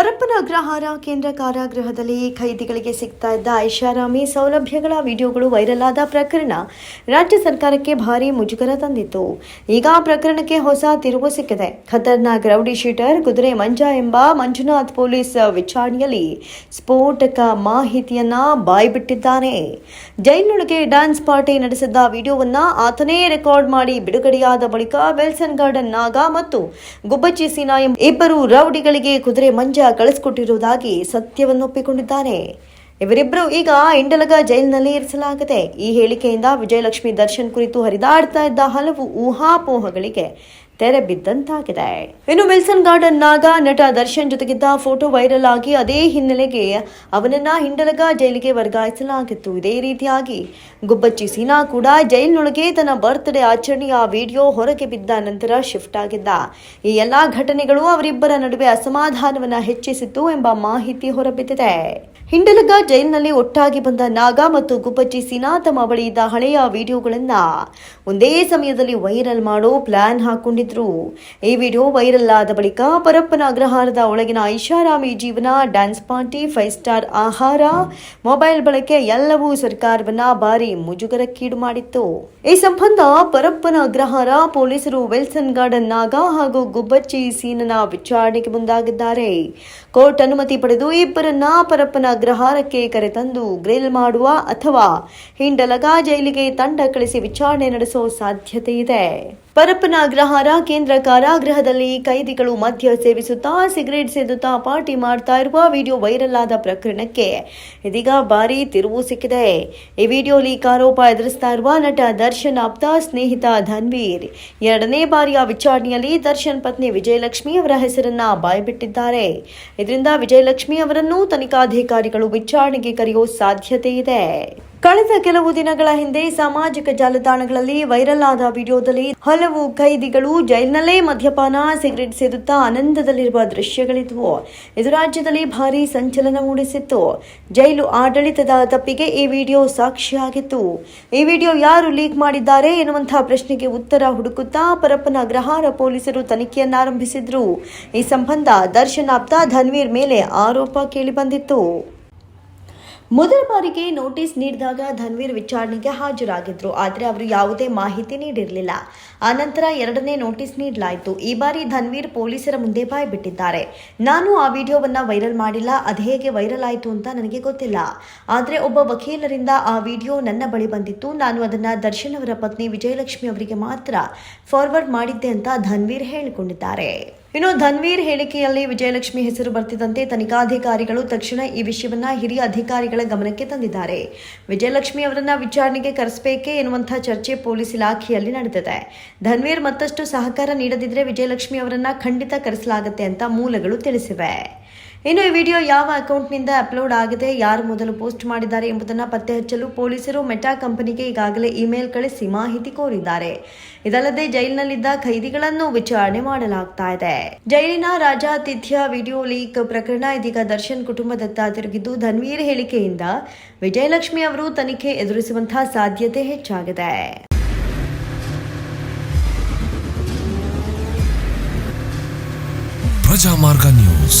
ಪರಪ್ಪನ ಅಗ್ರಹಾರ ಕೇಂದ್ರ ಕಾರಾಗೃಹದಲ್ಲಿ ಖೈದಿಗಳಿಗೆ ಸಿಗ್ತಾ ಇದ್ದ ಐಷಾರಾಮಿ ಸೌಲಭ್ಯಗಳ ವಿಡಿಯೋಗಳು ವೈರಲ್ ಆದ ಪ್ರಕರಣ ರಾಜ್ಯ ಸರ್ಕಾರಕ್ಕೆ ಭಾರಿ ಮುಜುಗರ ತಂದಿತ್ತು. ಈಗ ಪ್ರಕರಣಕ್ಕೆ ಹೊಸ ತಿರುವು ಸಿಕ್ಕಿದೆ. ಖತರ್ನಾಕ್ ರೌಡಿ ಶೀಟರ್, ಕುದುರೆ ಮಂಜ ಎಂಬ ಮಂಜುನಾಥ್ ಪೊಲೀಸ್ ವಿಚಾರಣೆಯಲ್ಲಿ ಸ್ಫೋಟಕ ಮಾಹಿತಿಯನ್ನ ಬಾಯ್ಬಿಟ್ಟಿದ್ದಾನೆ. ಜೈಲಿನೊಳಗೆ ಡ್ಯಾನ್ಸ್ ಪಾರ್ಟಿ ನಡೆಸಿದ್ದ ವಿಡಿಯೋವನ್ನ ಆತನೇ ರೆಕಾರ್ಡ್ ಮಾಡಿ ಬಿಡುಗಡೆಯಾದ ಬಳಿಕ ವೆಲ್ಸನ್ ಗಾರ್ಡನ್ ನಾಗ ಮತ್ತು ಗುಬ್ಬಚ್ಚಿ ಸಿನಾ ಇಬ್ಬರು ರೌಡಿಗಳಿಗೆ ಕುದುರೆ ಮಂಜ ಕಳಿಸಿಕೊಟ್ಟಿರುವುದಾಗಿ ಸತ್ಯವನ್ನು ಒಪ್ಪಿಕೊಂಡಿದ್ದಾನೆ ಇವರಿಬ್ಬರು ಈಗ ಇಂಡಲಗ ಜೈಲಿನಲ್ಲಿ ಇರಿಸಲಾಗಿದೆ. ಈ ಹೇಳಿಕೆಯಿಂದ ವಿಜಯಲಕ್ಷ್ಮಿ ದರ್ಶನ್ ಕುರಿತು ಹರಿದಾಡ್ತಾ ಇದ್ದ ಹಲವು ಊಹಾಪೋಹಗಳಿಗೆ ತೆರೆ ಬಿದ್ದಂತಾಗಿದೆ. ಇನ್ನು ವಿಲ್ಸನ್ ಗಾರ್ಡನ್ ನಾಗ ನಟ ದರ್ಶನ್ ಜೊತೆಗಿದ್ದ ಫೋಟೋ ವೈರಲ್ ಆಗಿ ಅದೇ ಹಿನ್ನೆಲೆಗೆ ಅವನನ್ನ ಹಿಂಡಲಗ ಜೈಲಿಗೆ ವರ್ಗಾಯಿಸಲಾಗಿತ್ತು. ಇದೇ ರೀತಿಯಾಗಿ ಗುಬ್ಬಚ್ಚಿ ಸೀನಾ ಕೂಡ ಜೈಲಿನೊಳಗೆ ತನ್ನ ಬರ್ತ್ಡೇ ಆಚರಣೆಯ ವಿಡಿಯೋ ಹೊರಗೆ ಬಿದ್ದ ನಂತರ ಶಿಫ್ಟ್ ಆಗಿದ್ದ. ಈ ಎಲ್ಲಾ ಘಟನೆಗಳು ಅವರಿಬ್ಬರ ನಡುವೆ ಅಸಮಾಧಾನವನ್ನ ಹೆಚ್ಚಿಸಿತ್ತು ಎಂಬ ಮಾಹಿತಿ ಹೊರಬಿದ್ದಿದೆ. ಹಿಂಡಲಗ ಜೈಲಿನಲ್ಲಿ ಒಟ್ಟಾಗಿ ಬಂದ ನಾಗ ಮತ್ತು ಗುಬ್ಬಚ್ಚಿ ಸೀನಾ ತಮ್ಮ ಬಳಿ ಇದ್ದ ಹಳೆಯ ವಿಡಿಯೋಗಳನ್ನ ಒಂದೇ ಸಮಯದಲ್ಲಿ ವೈರಲ್ ಮಾಡೋ ಪ್ಲಾನ್ ಹಾಕೊಂಡಿದ್ರು. ಈ ವಿಡಿಯೋ ವೈರಲ್ ಆದ ಬಳಿಕ ಪರಪ್ಪನ ಅಗ್ರಹಾರದ ಒಳಗಿನ ಐಷಾರಾಮಿ ಜೀವನ, ಡ್ಯಾನ್ಸ್ ಪಾರ್ಟಿ, ಫೈವ್ ಸ್ಟಾರ್ ಆಹಾರ, ಮೊಬೈಲ್ ಬಳಕೆ ಎಲ್ಲವೂ ಸರ್ಕಾರವನ್ನ ಭಾರಿ ಮುಜುಗರಕ್ಕೀಡು ಮಾಡಿತ್ತು. ಈ ಸಂಬಂಧ ಪರಪ್ಪನ ಅಗ್ರಹಾರ ಪೊಲೀಸರು ವಿಲ್ಸನ್ ಗಾರ್ಡನ್ ನಾಗ ಹಾಗೂ ಗುಬ್ಬಚ್ಚಿ ಸೀನನ ವಿಚಾರಣೆಗೆ ಮುಂದಾಗಿದ್ದಾರೆ. ಕೋರ್ಟ್ ಅನುಮತಿ ಪಡೆದು ಇಬ್ಬರನ್ನ ಪರಪ್ಪನ ಅಗ್ರಹಾರಕ್ಕೆ ಕರೆತಂದು ಗ್ರಿಲ್ ಮಾಡುವ ಅಥವಾ ಹಿಂಡಲಗಾ ಜೈಲಿಗೆ ತಂಡ ಕಳಿಸಿ ವಿಚಾರಣೆ ನಡೆಸೋ ಸಾಧ್ಯತೆ ಇದೆ ಪರಪ್ಪನ ಅಗ್ರಹಾರ, ಕೇಂದ್ರ ಕಾರಾಗೃಹದಲ್ಲಿ ಕೈದಿಗಳು ಮದ್ಯ ಸೇವಿಸುತ್ತಾ, ಸಿಗರೇಟ್ ಸೇದುತ್ತಾ ಪಾರ್ಟಿ ಮಾಡ್ತಾ ಇರುವ ವಿಡಿಯೋ ವೈರಲ್ ಆದ ಪ್ರಕರಣಕ್ಕೆ ಇದೀಗ ಭಾರಿ ತಿರುವು ಸಿಕ್ಕಿದೆ. ಈ ವಿಡಿಯೋ ಲೀಕ್ ಆರೋಪ ಎದುರಿಸ್ತಾ ಇರುವ ನಟ ದರ್ಶನ್ ಆಪ್ತ, ಸ್ನೇಹಿತ ಧನ್ವೀರ್. ಎರಡನೇ ಬಾರಿಯ ವಿಚಾರಣೆಯಲ್ಲಿ ದರ್ಶನ್ ಪತ್ನಿ ವಿಜಯಲಕ್ಷ್ಮಿ ಅವರ ಹೆಸರನ್ನ ಬಾಯ್ಬಿಟ್ಟಿದ್ದಾರೆ. ಇದರಿಂದ ವಿಜಯಲಕ್ಷ್ಮಿ ಅವರನ್ನು ತನಿಖಾಧಿಕಾರಿಗಳು ವಿಚಾರಣೆಗೆ ಕರೆಯೋ ಸಾಧ್ಯತೆ ಇದೆ. ಕಳೆದ ಕೆಲವು ದಿನಗಳ ಹಿಂದೆ ಸಾಮಾಜಿಕ ಜಾಲತಾಣಗಳಲ್ಲಿ ವೈರಲ್ ಆದ ವಿಡಿಯೋದಲ್ಲಿ ಹಲವು ಖೈದಿಗಳು ಜೈಲಿನಲ್ಲೇ ಮದ್ಯಪಾನ, ಸಿಗರೇಟ್ ಸೇದುತ್ತಾ ಆನಂದದಲ್ಲಿರುವ ದೃಶ್ಯಗಳಿದ್ವು. ಇದು ರಾಜ್ಯದಲ್ಲಿ ಭಾರೀ ಸಂಚಲನ ಮೂಡಿಸಿತ್ತು. ಜೈಲು ಆಡಳಿತದ ತಪ್ಪಿಗೆ ಈ ವಿಡಿಯೋ ಸಾಕ್ಷಿಯಾಗಿತ್ತು. ಈ ವಿಡಿಯೋ ಯಾರು ಲೀಕ್ ಮಾಡಿದ್ದಾರೆ ಎನ್ನುವಂತಹ ಪ್ರಶ್ನೆಗೆ ಉತ್ತರ ಹುಡುಕುತ್ತಾ ಪರಪ್ಪನ ಗ್ರಹಾರ ಪೊಲೀಸರು ತನಿಖೆಯನ್ನಾರಂಭಿಸಿದ್ರು. ಈ ಸಂಬಂಧ ದರ್ಶನ್ ಆಪ್ತ ಧನ್ವೀರ್ ಮೇಲೆ ಆರೋಪ ಕೇಳಿಬಂದಿತ್ತು. ಮೊದಲ ಬಾರಿಗೆ ನೋಟಿಸ್ ನೀಡಿದಾಗ ಧನ್ವೀರ್ ವಿಚಾರಣೆಗೆ ಹಾಜರಾಗಿದ್ರು, ಆದರೆ ಅವರು ಯಾವುದೇ ಮಾಹಿತಿ ನೀಡಿರಲಿಲ್ಲ. ಆನಂತರ ಎರಡನೇ ನೋಟಿಸ್ ನೀಡಲಾಯಿತು. ಈ ಬಾರಿ ಧನ್ವೀರ್ ಪೊಲೀಸರ ಮುಂದೆ ಬಾಯ್ಬಿಟ್ಟಿದ್ದಾರೆ ನಾನು ಆ ವಿಡಿಯೋವನ್ನ ವೈರಲ್ ಮಾಡಿಲ್ಲ, ಅದು ಹೇಗೆ ವೈರಲ್ ಆಯಿತು ಅಂತ ನನಗೆ ಗೊತ್ತಿಲ್ಲ. ಆದರೆ ಒಬ್ಬ ವಕೀಲರಿಂದ ಆ ವಿಡಿಯೋ ನನ್ನ ಬಳಿ ಬಂದಿತ್ತು. ನಾನು ಅದನ್ನ ದರ್ಶನ್ ಅವರ ಪತ್ನಿ ವಿಜಯಲಕ್ಷ್ಮಿ ಅವರಿಗೆ ಮಾತ್ರ ಫಾರ್ವರ್ಡ್ ಮಾಡಿದ್ದೆ ಅಂತ ಧನ್ವೀರ್ ಹೇಳಿಕೊಂಡಿದ್ದಾರೆ. ಇನ್ನು ಧನ್ವೀರ್ ಹೇಳಿಕೆಯಲ್ಲಿ ವಿಜಯಲಕ್ಷ್ಮಿ ಹೆಸರು ಬರ್ತಿದ್ದಂತೆ ತನಿಖಾಧಿಕಾರಿಗಳು ತಕ್ಷಣ ಈ ವಿಷಯವನ್ನ ಹಿರಿಯ ಅಧಿಕಾರಿಗಳ ಗಮನಕ್ಕೆ ತಂದಿದ್ದಾರೆ. ವಿಜಯಲಕ್ಷ್ಮಿ ಅವರನ್ನ ವಿಚಾರಣೆಗೆ ಕರೆಸಬೇಕೆ ಎನ್ನುವಂತಹ ಚರ್ಚೆ ಪೊಲೀಸ್ ಇಲಾಖೆಯಲ್ಲಿ ನಡೆದಿದೆ. ಧನ್ವೀರ್ ಮತ್ತಷ್ಟು ಸಹಕಾರ ನೀಡದಿದ್ರೆ ವಿಜಯಲಕ್ಷ್ಮಿ ಅವರನ್ನ ಖಂಡಿತ ಕರೆಸಲಾಗುತ್ತೆ ಅಂತ ಮೂಲಗಳು ತಿಳಿಸಿವೆ. ಇನ್ನು ಈ ವಿಡಿಯೋ ಯಾವ ಅಕೌಂಟ್ನಿಂದ ಅಪ್ಲೋಡ್ ಆಗಿದೆ, ಯಾರು ಮೊದಲು ಪೋಸ್ಟ್ ಮಾಡಿದ್ದಾರೆ ಎಂಬುದನ್ನು ಪತ್ತೆ ಹಚ್ಚಲು ಪೊಲೀಸರು ಮೆಟಾ ಕಂಪನಿಗೆ ಈಗಾಗಲೇ ಇಮೇಲ್ ಕಳಿಸಿ ಮಾಹಿತಿ ಕೋರಿದ್ದಾರೆ. ಇದಲ್ಲದೆ ಜೈಲಿನಲ್ಲಿದ್ದ ಖೈದಿಗಳನ್ನು ವಿಚಾರಣೆ ಮಾಡಲಾಗ್ತಾ ಇದೆ. ಜೈಲಿನ ರಾಜಾತಿಥ್ಯ ವಿಡಿಯೋ ಲೀಕ್ ಪ್ರಕರಣ ಇದೀಗ ದರ್ಶನ್ ಕುಟುಂಬದತ್ತ ತಿರುಗಿದ್ದು, ಧನ್ವೀರ್ ಹೇಳಿಕೆಯಿಂದ ವಿಜಯಲಕ್ಷ್ಮಿ ಅವರು ತನಿಖೆ ಎದುರಿಸುವಂತಹ ಸಾಧ್ಯತೆ ಹೆಚ್ಚಾಗಿದೆ. ಪ್ರಜಾಮಾರ್ಗ ನ್ಯೂಸ್.